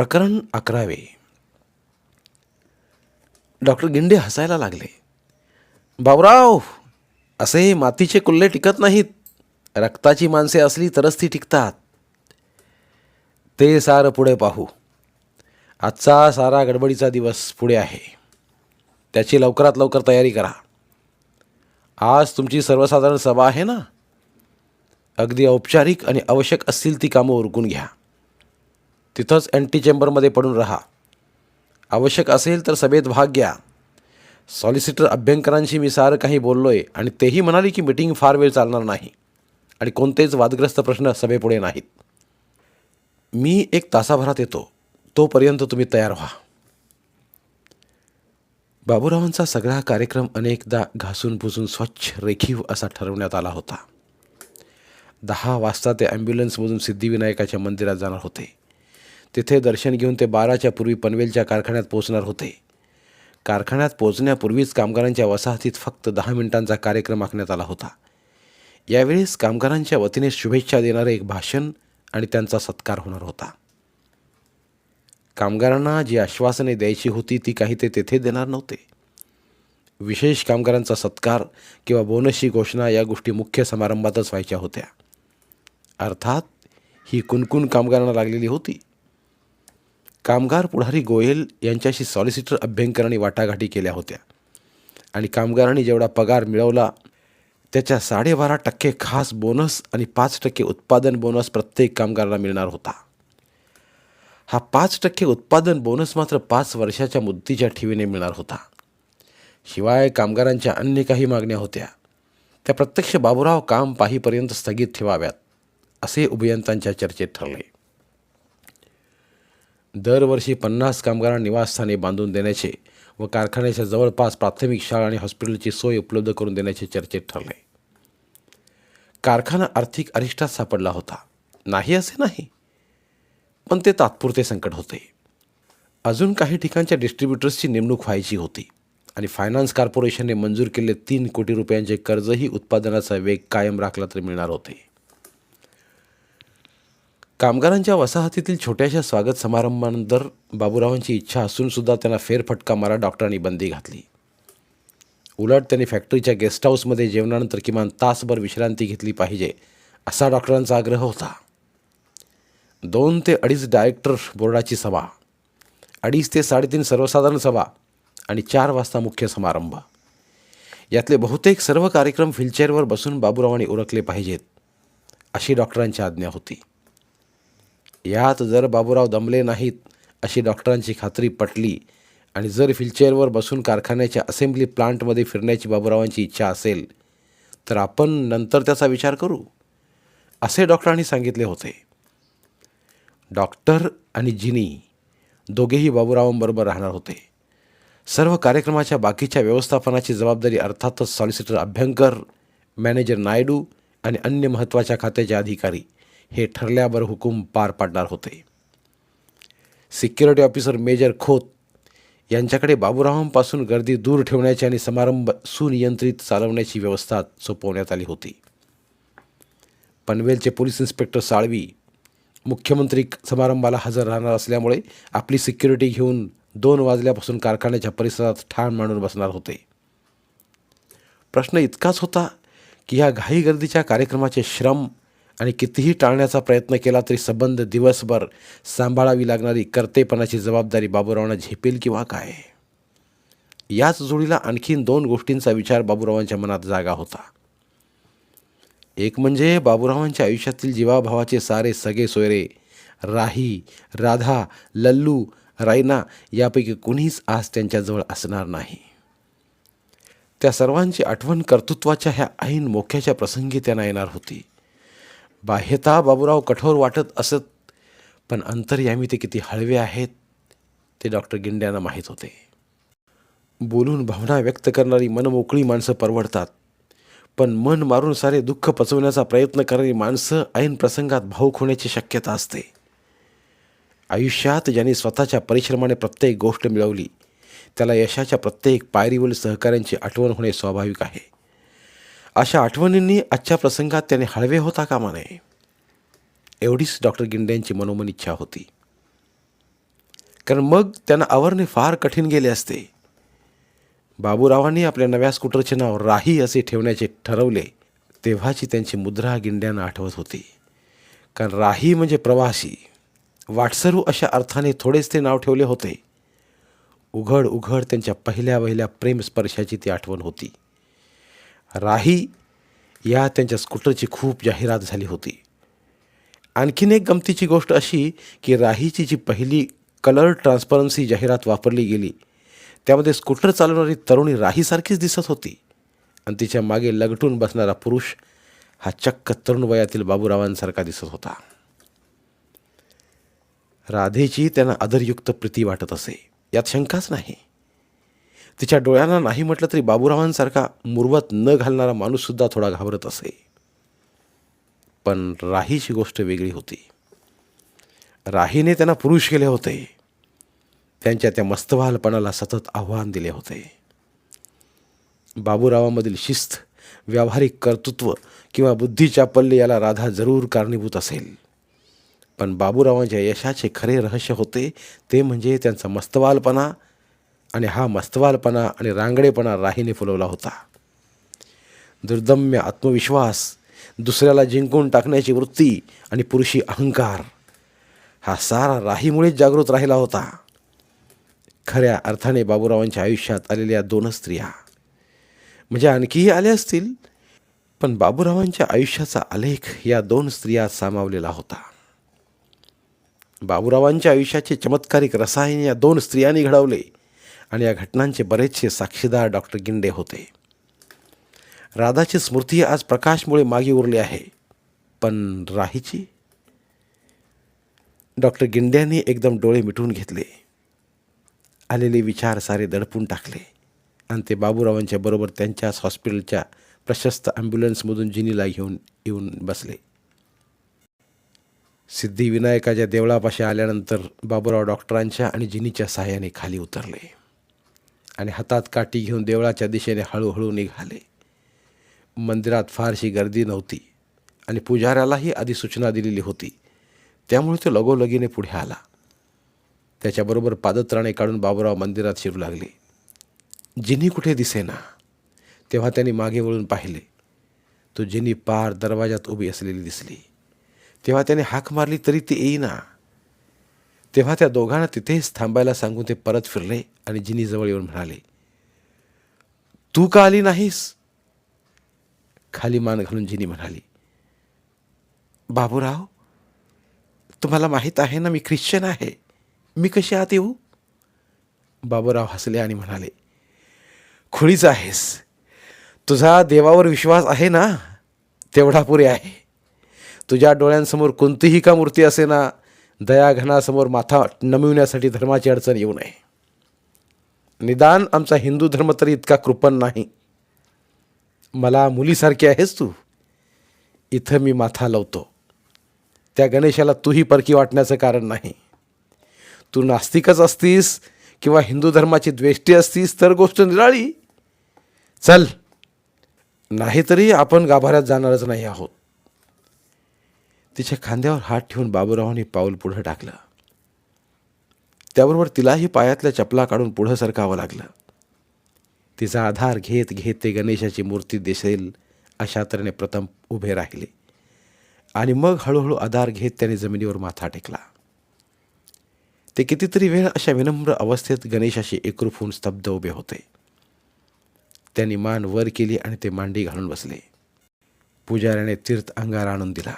प्रकरण अकरावे. डॉक्टर गिंडे हसायला लागले. बाबराव असे मातीचे कुल्ले टिकत नाहीत. रक्ताची माणसे असली तरच ती टिकतात. ते सारं पुढे पाहू. आजचा सारा गडबडीचा दिवस पुढे आहे. त्याची लवकरात लवकर तयारी करा. आज तुमची सर्वसाधारण सभा आहे ना? अगदी औपचारिक आणि आवश्यक असतील ती कामं उरकून घ्या. तिथंच अँटी चेंबरमध्ये पडून राहा. आवश्यक असेल तर सभेत भाग घ्या. सॉलिसिटर अभ्यंकरांशी मी सारं काही बोललो आहे आणि तेही म्हणाले की मिटिंग फार वेळ चालणार नाही. आणि कोणतेच वादग्रस्त प्रश्न सभेपुढे नाहीत. मी एक तासाभरात येतो. तोपर्यंत तुम्ही तयार व्हा. बाबूरावांचा सगळा कार्यक्रम अनेकदा घासून पुसून स्वच्छ रेखीव असा ठरवण्यात आला होता. दहा वाजता ते ॲम्ब्युलन्समधून सिद्धिविनायकाच्या मंदिरात जाणार होते. तिथे दर्शन घेऊन ते बाराच्या पूर्वी पनवेलच्या कारखान्यात पोहोचणार होते. कारखान्यात पोहोचण्यापूर्वीच कामगारांच्या वसाहतीत फक्त दहा मिनिटांचा कार्यक्रम आखण्यात आला होता. यावेळेस कामगारांच्या वतीने शुभेच्छा देणारे एक भाषण आणि त्यांचा सत्कार होणार होता. कामगारांना जी आश्वासने द्यायची होती ती काही ते तेथे देणार नव्हते. विशेष कामगारांचा सत्कार किंवा बोनसची घोषणा या गोष्टी मुख्य समारंभातच व्हायच्या होत्या. अर्थात ही कुणकुण कामगारांना लागलेली होती. कामगार पुढारी गोयल यांच्याशी सॉलिसिटर अभ्यंकरांनी वाटाघाटी केल्या होत्या. आणि कामगारांनी जेवढा पगार मिळवला त्याच्या साडेबारा टक्के खास बोनस आणि पाच टक्के उत्पादन बोनस प्रत्येक कामगाराला मिळणार होता. हा पाच टक्के उत्पादन बोनस मात्र पाच वर्षाच्या मुदतीच्या ठेवीने मिळणार होता. शिवाय कामगारांच्या अन्य काही मागण्या होत्या. त्या प्रत्यक्ष बाबूराव काम पाहीपर्यंत स्थगित ठेवाव्यात असे उभयंतांच्या चर्चेत ठरले. दरवर्षी पन्नास कामगारांना निवासस्थाने बांधून देण्याचे व कारखान्याच्या जवळपास प्राथमिक शाळा आणि हॉस्पिटलची सोय उपलब्ध करून देण्याचे चर्चेत ठरले. कारखाना आर्थिक अरिष्टात सापडला होता. नाही असे नाही. पण ते तात्पुरते संकट होते. अजून काही ठिकाणच्या डिस्ट्रीब्युटर्सची नेमणूक व्हायची होती आणि फायनान्स कॉर्पोरेशनने मंजूर केलेले तीन कोटी रुपयांचे कर्जही उत्पादनाचा वेग कायम राखला तर मिळणार होते. कामगारांच्या वसाहतीतील छोट्याशा स्वागत समारंभानंतर बाबूरावांची इच्छा असूनसुद्धा त्यांना फेरफटका मारा डॉक्टरांनी बंदी घातली. उलट त्यांनी फॅक्टरीच्या गेस्ट हाऊसमध्ये जेवणानंतर किमान तासभर विश्रांती घेतली पाहिजे असा डॉक्टरांचा आग्रह होता. दोन ते अडीच डायरेक्टर बोर्डाची सभा अडीच ते साडेतीन सर्वसाधारण सभा आणि चार वाजता मुख्य समारंभ. यातले बहुतेक सर्व कार्यक्रम व्हीलचेअरवर बसून बाबूरावांनी उरकले पाहिजेत अशी डॉक्टरांची आज्ञा होती. यात जर बाबूराव दमले नाहीत अशी डॉक्टरांची खात्री पटली आणि जर व्हीलचेअरवर बसून कारखान्याच्या असेंब्ली प्लांटमध्ये फिरण्याची बाबूरावांची इच्छा असेल तर आपण नंतर त्याचा विचार करू असे डॉक्टरांनी सांगितले होते. डॉक्टर आणि जिनी दोघेही बाबूरावांबरोबर राहणार होते. सर्व कार्यक्रमाच्या बाकीच्या व्यवस्थापनाची जबाबदारी अर्थातच सॉलिसिटर अभ्यंकर मॅनेजर नायडू आणि अन्य महत्त्वाच्या खात्याचे अधिकारी हे ठरल्यावर हुकूम पार पाडणार होते. सिक्युरिटी ऑफिसर मेजर खोत यांच्याकडे बाबूरावांपासून गर्दी दूर ठेवण्याची आणि समारंभ सुनियंत्रित चालवण्याची व्यवस्था सोपवण्यात आली होती. पनवेलचे पोलीस इन्स्पेक्टर साळवी मुख्यमंत्री समारंभाला हजर राहणार असल्यामुळे आपली सिक्युरिटी घेऊन दोन वाजल्यापासून कारखान्याच्या परिसरात ठाण मांडून बसणार होते. प्रश्न इतकाच होता की ह्या घाई गर्दीच्या कार्यक्रमाचे श्रम आणि कितीही टाळण्याचा प्रयत्न केला तरी संबंध दिवसभर सांभाळावी लागणारी कर्तेपणाची जबाबदारी बाबूरावांना झेपेल किंवा काय? याच जोडीला आणखीन दोन गोष्टींचा विचार बाबूरावांच्या मनात जागा होता. एक म्हणजे बाबूरावांच्या आयुष्यातील जीवाभावाचे सारे सगळे सोयरे राही राधा लल्लू रायना यापैकी कुणीच आज त्यांच्याजवळ असणार नाही. त्या सर्वांची आठवण कर्तृत्वाच्या ह्या ऐन मोक्याच्या प्रसंगी त्यांना येणार होती. बाह्यता बाबूराव कठोर वाटत असत पण अंतर्यामी ते किती हळवे आहेत ते डॉक्टर गिंड्यांना माहीत होते. बोलून भावना व्यक्त करणारी मनमोकळी माणसं परवडतात पण मन मारून सारे दुःख पचवण्याचा प्रयत्न करणारी माणसं ऐन प्रसंगात भाऊक होण्याची शक्यता असते. आयुष्यात ज्यांनी स्वतःच्या परिश्रमाने प्रत्येक गोष्ट मिळवली त्याला यशाच्या प्रत्येक पायरीवरील सहकाऱ्यांची आठवण होणे स्वाभाविक आहे. अशा आठवणींनी आजच्या प्रसंगात त्याने हळवे होता कामा नये एवढीच डॉक्टर गिंड्यांची मनोमन इच्छा होती. कारण मग त्यांना आवरणे फार कठीण गेले असते. बाबूरावांनी आपल्या नव्या स्कूटरचे नाव राही असे ठेवण्याचे ठरवले तेव्हाची त्यांची मुद्रा गिंड्यांना आठवत होती. कारण राही म्हणजे प्रवासी. वाटसरू अशा अर्थाने थोडेच ते नाव ठेवले होते. उघड उघड त्यांच्या पहिल्या वहिल्या प्रेमस्पर्शाची ती आठवण होती. राही या त्यांच्या स्कूटरची खूप जाहिरात झाली होती. आणखीन एक गमतीची गोष्ट अशी की राहीची जी पहिली कलर ट्रान्सपरन्सी जाहिरात वापरली गेली त्यामध्ये स्कूटर चालवणारी तरुणी राहीसारखीच दिसत होती. आणि तिच्यामागे लगटून बसणारा पुरुष हा चक्क तरुण वयातील बाबूरावांसारखा दिसत होता. राधेची त्यांना आदरयुक्त प्रीती वाटत असे यात शंकाच नाही. तिच्या डोळ्यांना नाही म्हटलं तरी बाबूरावांसारखा मुरवत न घालणारा माणूससुद्धा थोडा घाबरत असे. पण राहीची गोष्ट वेगळी होती. राहीने त्यांना पुरुष केले होते. त्यांच्या त्या मस्तवालपणाला सतत आव्हान दिले होते. बाबूरावामधील शिस्त व्यावहारिक कर्तृत्व किंवा बुद्धीच्या पल्ले याला राधा जरूर कारणीभूत असेल. पण बाबूरावांच्या यशाचे खरे रहस्य होते ते म्हणजे त्यांचा मस्तवालपणा आणि हा मस्तवालपणा आणि रांगडेपणा राहीने फुलवला होता. दुर्दम्य आत्मविश्वास दुसऱ्याला जिंकून टाकण्याची वृत्ती आणि पुरुषी अहंकार हा सारा राहीमुळेच जागृत राहिला होता. खऱ्या अर्थाने बाबूरावांच्या आयुष्यात आलेल्या दोनच स्त्रिया. म्हणजे आणखीही आल्या असतील पण बाबूरावांच्या आयुष्याचा आलेख या दोन स्त्रिया सामावलेला होता. बाबूरावांच्या आयुष्याचे चमत्कारिक रसायन या दोन स्त्रियांनी घडवले. आणि या घटनांचे बरेचसे साक्षीदार डॉक्टर गिंडे होते. राधाची स्मृती आज प्रकाशमुळे मागे उरली आहे. पण राहीची? डॉक्टर गिंड्यांनी एकदम डोळे मिटून घेतले. आलेले विचार सारे दडपून टाकले. आणि ते बाबूरावांच्या बरोबर त्यांच्याच हॉस्पिटलच्या प्रशस्त ॲम्ब्युलन्समधून जिनीला घेऊन येऊन बसले. सिद्धिविनायकाच्या देवळापाशी आल्यानंतर बाबूराव डॉक्टरांच्या आणि जिनीच्या सहाय्याने खाली उतरले. आणि हातात काठी घेऊन देवळाच्या दिशेने हळूहळू निघाले. मंदिरात फारशी गर्दी नव्हती आणि पुजाऱ्यालाही आधी सूचना दिलेली होती. त्यामुळे तो लगोलगीने पुढे आला. त्याच्याबरोबर पादत्राणे काढून बाबूराव मंदिरात शिरू लागले. जिनी कुठे दिसेना? तेव्हा त्यांनी मागे वळून पाहिले. तो जिनी पार दरवाजात उभी असलेली दिसली. तेव्हा त्याने हाक मारली तरी ती येईना. तेव्हा त्या दोघांना तिथेच थांबायला सांगून ते परत फिरले आणि जिनीजवळ येऊन म्हणाले तू का आली नाहीस? खाली मान घालून जिनी म्हणाली बाबूराव तुम्हाला माहीत आहे ना मी ख्रिश्चन आहे. मी कशी आत येऊ? बाबूराव हसले आणि म्हणाले खुळीच आहेस. तुझा देवावर विश्वास आहे ना तेवढा पुरे आहे. तुझ्या डोळ्यांसमोर कोणतीही का मूर्ती असे ना दयाघनासमोर माथा नमविण्यासाठी धर्माची अडचण येऊ नये. निदान आमचा हिंदू धर्म तरी इतका कृपण नाही. मला मुलीसारखी आहेस तू. इथं मी माथा लावतो. त्या गणेशाला तूही परकी वाटण्याचं कारण नाही. तू नास्तिकच असतीस किंवा हिंदू धर्माची द्वेष्टी असतीस तर गोष्ट निराळी. चल. नाहीतरी आपण गाभाऱ्यात जाणारच नाही आहोत. तिच्या खांद्यावर हात ठेवून बाबूरावांनी पाऊल पुढं टाकलं. त्याबरोबर तिलाही पायातल्या चपला काढून पुढं सरकावं लागलं. तिचा आधार घेत घेत ते गणेशाची मूर्ती दिसेल अशा तऱ्हेने प्रथम उभे राहिले. आणि मग हळूहळू आधार घेत त्याने जमिनीवर माथा टेकला. ते कितीतरी वेळ अशा विनम्र अवस्थेत गणेशाशी एकरूप होऊन स्तब्ध उभे होते. त्यांनी मान वर केली आणि ते मांडी घालून बसले. पुजाऱ्याने तीर्थ अंगार आणून दिला.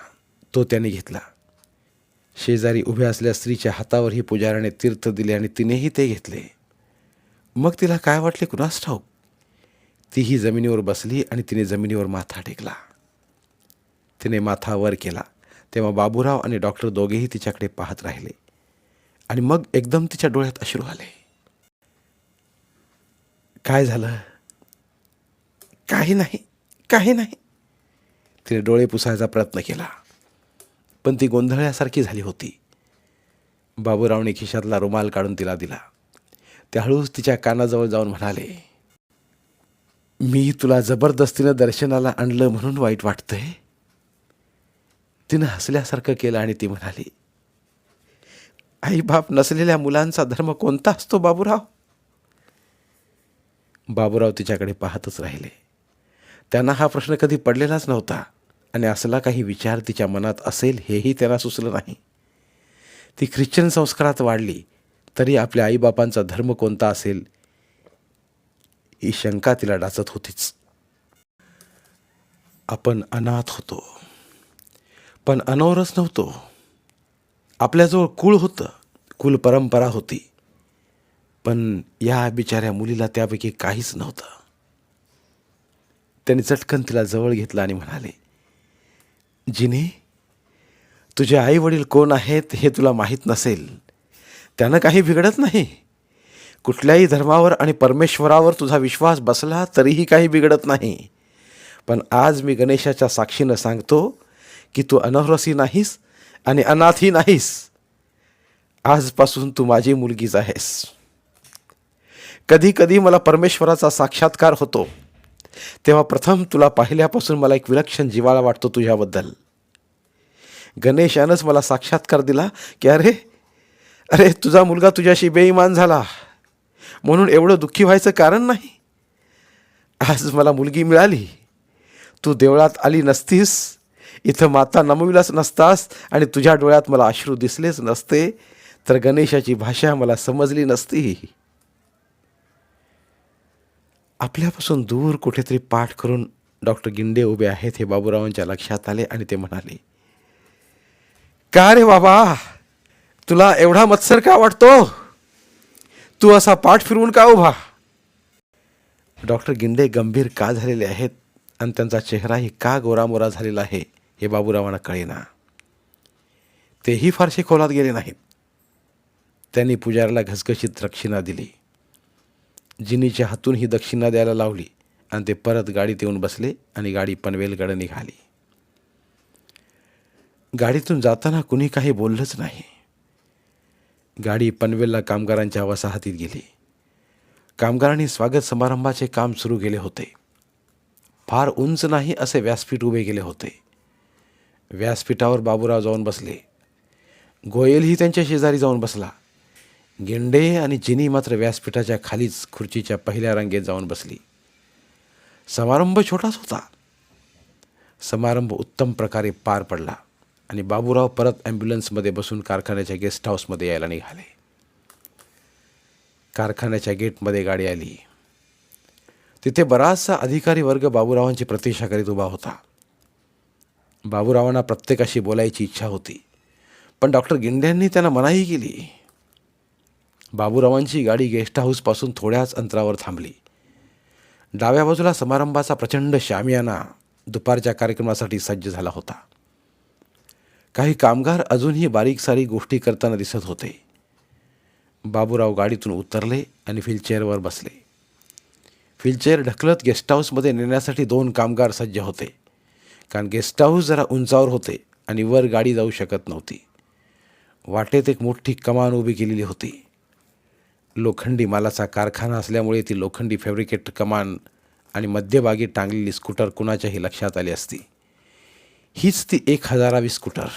तो त्याने घेतला. शेजारी उभ्या असल्या स्त्रीच्या हातावरही पुजाऱ्याने तीर्थ दिले आणि तिनेही ते घेतले. मग तिला काय वाटले कुणास ठाऊक? तीही जमिनीवर बसली आणि तिने जमिनीवर माथा टेकला. तिने माथा वर केला. तेव्हा बाबूराव आणि डॉक्टर दोघेही तिच्याकडे पाहत राहिले. आणि मग एकदम तिच्या डोळ्यात अश्रू आले. काय झालं? काही नाही काही नाही. तिने डोळे पुसायचा प्रयत्न केला. पण ती गोंधळल्यासारखी झाली होती. बाबूरावने खिशातला रुमाल काढून तिला दिला. ते हळूच तिच्या कानाजवळ जाऊन म्हणाले मी तुला जबरदस्तीनं दर्शनाला आणलं म्हणून वाईट वाटतंय. तिनं हसल्यासारखं केलं आणि ती म्हणाली आई बाप नसलेल्या मुलांचा धर्म कोणता असतो बाबूराव? बाबूराव तिच्याकडे पाहतच राहिले. त्यांना हा प्रश्न कधी पडलेलाच नव्हता. आणि असला काही विचार तिच्या मनात असेल हेही त्यांना सुचलं नाही. ती ख्रिश्चन संस्कारात वाढली तरी आपल्या आईबापांचा धर्म कोणता असेल ही शंका तिला डाचत होतीच. आपण अनाथ होतो. पण अनवरच नव्हतो. आपल्याजवळ कुळ होतं कुल परंपरा होती. पण या बिचाऱ्या मुलीला त्यापैकी काहीच नव्हतं. त्यांनी चटकन तिला जवळ घेतलं आणि म्हणाले जिने तुझे आई वडील कोण आहेत हे तुला माहीत नसेल. त्यानं काही बिघडत नाही. कुठल्याही धर्मावर आणि परमेश्वरावर तुझा विश्वास बसला तरीही काही बिघडत नाही. पण आज मी गणेशाच्या साक्षीनं सांगतो की तू अनहरसी नाहीस आणि अनाथही नाहीस. आजपासून तू माझी मुलगीच आहेस. कधी कधी मला परमेश्वराचा साक्षात्कार होतो. तेव्हा प्रथम तुला पाहिल्यापासून मला एक विलक्षण जिवाळा वाटतो तुझ्याबद्दल. गणेशानंच मला साक्षात्कार दिला की अरे अरे तुझा मुलगा तुझ्याशी बेईमान झाला. म्हणून एवढं दुःखी व्हायचं कारण नाही. आज मला मुलगी मिळाली. तू देवळात आली नसतीस. इथं माता नमविलाच नसतास आणि तुझ्या डोळ्यात मला अश्रू दिसलेच नसते. तर गणेशाची भाषा मला समजली नसती. आपल्यापासून दूर कुठेतरी पाठ करून डॉक्टर गिंडे उभे आहेत हे बाबूरावांच्या लक्षात आले आणि ते म्हणाले का रे बाबा? तुला एवढा मत्सर का वाटतो? तू असा पाठ फिरवून का उभा? डॉक्टर गिंडे गंभीर का झालेले आहेत आणि त्यांचा चेहराही का गोरामोरा झालेला आहे हे बाबूरावांना कळेना. तेही फारसे खोलात गेले नाहीत. त्यांनी पुजाऱ्याला घसघशीत दक्षिणा दिली. जिनीच्या हातून ही दक्षिणा द्यायला लावली आणि ते परत गाडीत येऊन बसले आणि गाडी पनवेलकडे निघाली. गाडीतून जाताना कुणी काही बोललंच नाही. गाडी पनवेलला कामगारांच्या वसाहतीत गेली. कामगारांनी स्वागत समारंभाचे काम सुरू केले होते. फार उंच नाही असे व्यासपीठ उभे केले होते. व्यासपीठावर बाबूराव जाऊन बसले. गोयलही त्यांच्या शेजारी जाऊन बसला. गेंडे आणि जिनी मात्र व्यासपीठाच्या खालीच खुर्चीच्या पहिल्या रांगेत जाऊन बसली. समारंभ छोटाच होता. समारंभ उत्तम प्रकारे पार पडला आणि बाबूराव परत ॲम्ब्युलन्समध्ये बसून कारखान्याच्या गेस्ट हाऊसमध्ये यायला निघाले. कारखान्याच्या गेटमध्ये गाडी आली. तिथे बराचसा अधिकारी वर्ग बाबूरावांची प्रतीक्षा करीत उभा होता. बाबूरावांना प्रत्येकाशी बोलायची इच्छा होती. पण डॉक्टर गिंड्यांनी त्यांना मनाई केली. बाबूरावांची गाडी गेस्ट हाऊसपासून थोड्याच अंतरावर थांबली. डाव्या बाजूला समारंभाचा प्रचंड शामियाना दुपारच्या कार्यक्रमासाठी सज्ज झाला होता. काही कामगार अजूनही बारीक सारी गोष्टी करताना दिसत होते. बाबूराव गाडीतून उतरले आणि व्हीलचेअरवर बसले. व्हीलचेअर ढकलत गेस्ट हाऊसमध्ये नेण्यासाठी दोन कामगार सज्ज होते. कारण गेस्ट हाऊस जरा उंचावर होते आणि वर गाडी जाऊ शकत नव्हती. वाटेत एक मोठी कमान उभी केलेली होती. लोखंडी मालाचा कारखाना असल्यामुळे ती लोखंडी फॅब्रिकेट कमान आणि मध्यभागी टांगलेली स्कूटर कुणाच्याही लक्षात आली असती? हीच ती एक हजारावी स्कूटर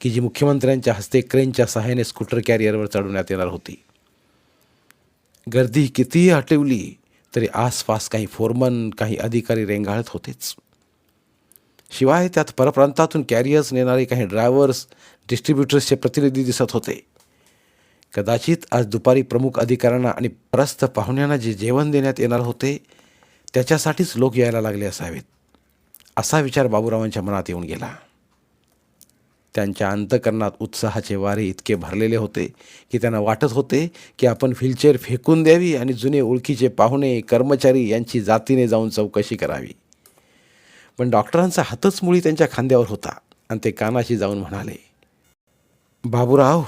की जी मुख्यमंत्र्यांच्या हस्ते क्रेनच्या सहाय्याने स्कूटर कॅरियरवर चढवण्यात येणार होती. गर्दी कितीही हटवली तरी आसपास काही फोरमन काही अधिकारी रेंगाळत होतेच. शिवाय त्यात परप्रांतातून कॅरियर्स नेणारे काही ड्रायव्हर्स डिस्ट्रीब्युटर्सचे प्रतिनिधी दिसत होते. कदाचित आज दुपारी प्रमुख अधिकाऱ्यांना आणि परस्थ पाहुण्यांना जे जेवण देण्यात येणार होते त्याच्यासाठीच लोक यायला लागले असावेत. असा विचार बाबूरावांच्या मनात येऊन गेला. त्यांच्या अंतकरणात उत्साहाचे वारे इतके भरलेले होते की त्यांना वाटत होते की आपण व्हीलचेअर फेकून द्यावी आणि जुने ओळखीचे पाहुणे कर्मचारी यांची जातीने जाऊन चौकशी करावी. पण डॉक्टरांचा हातच मुळी त्यांच्या खांद्यावर होता आणि ते कानाशी जाऊन म्हणाले बाबूराव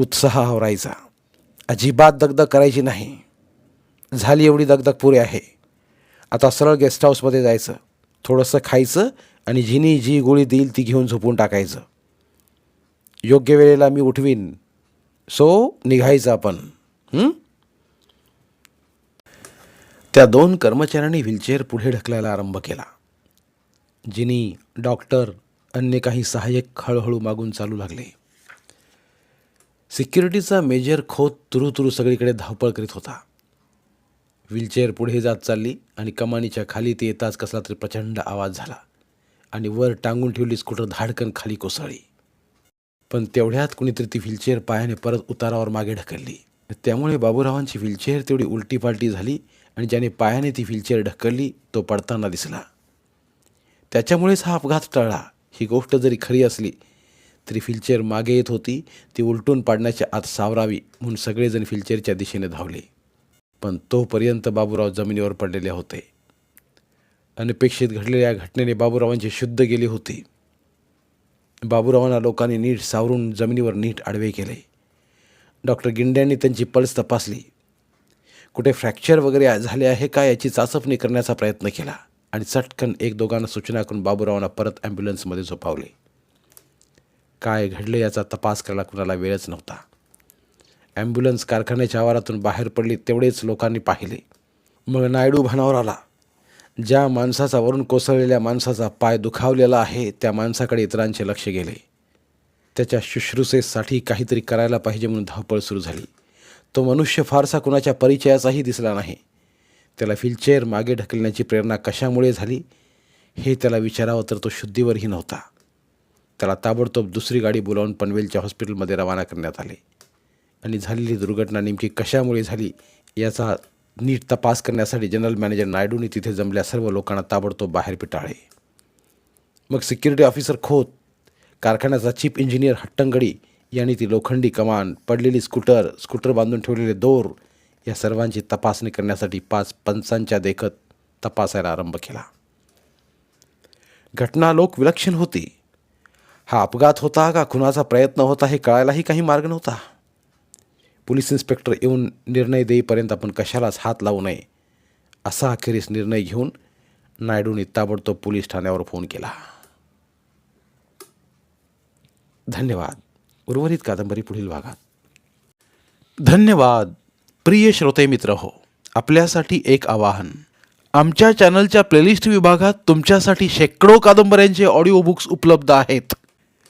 उत्साह आवरायचा. अजिबात दगदग करायची नाही. झाली एवढी दगदग पुरे आहे. आता सरळ गेस्ट हाऊसमध्ये जायचं. थोडंसं खायचं आणि जिनी जी गोळी देईल ती घेऊन झोपून टाकायचं. योग्य वेळेला मी उठवीन. सो निघायचं आपण. त्या दोन कर्मचाऱ्यांनी व्हीलचेअर पुढे ढकलायला आरंभ केला. जिनी डॉक्टर अन्य काही सहाय्यक हळूहळू मागून चालू लागले. सिक्युरिटीचा मेजर खोत तुरू तुरू सगळीकडे धावपळ करीत होता. व्हीलचेअर पुढे जात चालली आणि कमानीच्या खाली ती येताच कसला तरी प्रचंड आवाज झाला आणि वर टांगून ठेवली स्कूटर धाडकन खाली कोसळली. पण तेवढ्यात कुणीतरी ती व्हीलचेअर पायाने परत उतारावर मागे ढकलली. त्यामुळे बाबूरावांची व्हीलचेअर तेवढी उलटीपालटी झाली आणि ज्याने पायाने ती व्हीलचेअर ढकलली तो पडताना दिसला. त्याच्यामुळेच हा अपघात टळला. ही गोष्ट जरी खरी असली तरी व्हीलचेअर मागे येत होती. ती उलटून पाडण्याच्या आत सावरावी म्हणून सगळेजण व्हीलचेअरच्या दिशेने धावले. पण तोपर्यंत बाबूराव जमिनीवर पडलेले होते. अनपेक्षित घडलेल्या घटनेने बाबूरावांची शुद्ध गेली होती. बाबूरावांना लोकांनी नीट सावरून जमिनीवर नीट आडवे केले. डॉक्टर गिंड्यांनी त्यांची पल्स तपासली. कुठे फ्रॅक्चर वगैरे झाले आहे का याची चाचपणी करण्याचा प्रयत्न केला आणि चटकन एक दोघांना सूचना करून बाबूरावांना परत ॲम्ब्युलन्समध्ये झोपावले. काय घडले याचा तपास करायला कुणाला वेळच नव्हता. ॲम्ब्युलन्स कारखान्याच्या आवारातून बाहेर पडली तेवढेच लोकांनी पाहिले. मग नायडू भानावर आला. ज्या माणसाचा वरून कोसळलेल्या माणसाचा पाय दुखावलेला आहे त्या माणसाकडे इतरांचे लक्ष गेले. त्याच्या शुश्रूषेसाठी काहीतरी करायला पाहिजे म्हणून धावपळ सुरू झाली. तो मनुष्य फारसा कुणाच्या परिचयाचाही दिसला नाही. त्याला व्हीलचेअर मागे ढकलण्याची प्रेरणा कशामुळे झाली हे त्याला विचारावं तर तो शुद्धीवरही नव्हता. त्याला ताबडतोब दुसरी गाडी बोलावून पनवेलच्या हॉस्पिटलमध्ये रवाना करण्यात आले. आणि झालेली दुर्घटना नेमकी कशामुळे झाली याचा नीट तपास करण्यासाठी जनरल मॅनेजर नायडूने तिथे जमल्या सर्व लोकांना ताबडतोब बाहेर पिटाळले मग सिक्युरिटी ऑफिसर खोत कारखान्याचा चीफ इंजिनियर हट्टंगडी यांनी ती लोखंडी कमान पडलेली स्कूटर स्कूटर बांधून ठेवलेले दोर या सर्वांची तपासणी करण्यासाठी पाच पंचांच्या देखत तपासायला आरंभ केला. घटना लोक विलक्षण होती. हा अपघात होता का? खुनाचा प्रयत्न होता हे कळायलाही काही मार्ग नव्हता. पोलीस इन्स्पेक्टर येऊन निर्णय देईपर्यंत आपण कशालाच हात लावू नये असा अखेरीस निर्णय घेऊन नायडूंनी ताबडतोब पोलीस ठाण्यावर फोन केला. धन्यवाद. उर्वरित कादंबरी पुढील भागात. धन्यवाद. प्रिय श्रोते मित्र हो आपल्यासाठी एक आवाहन. आमच्या चॅनलच्या प्लेलिस्ट विभागात तुमच्यासाठी शेकडो कादंबऱ्यांचे ऑडिओ बुक्स उपलब्ध आहेत.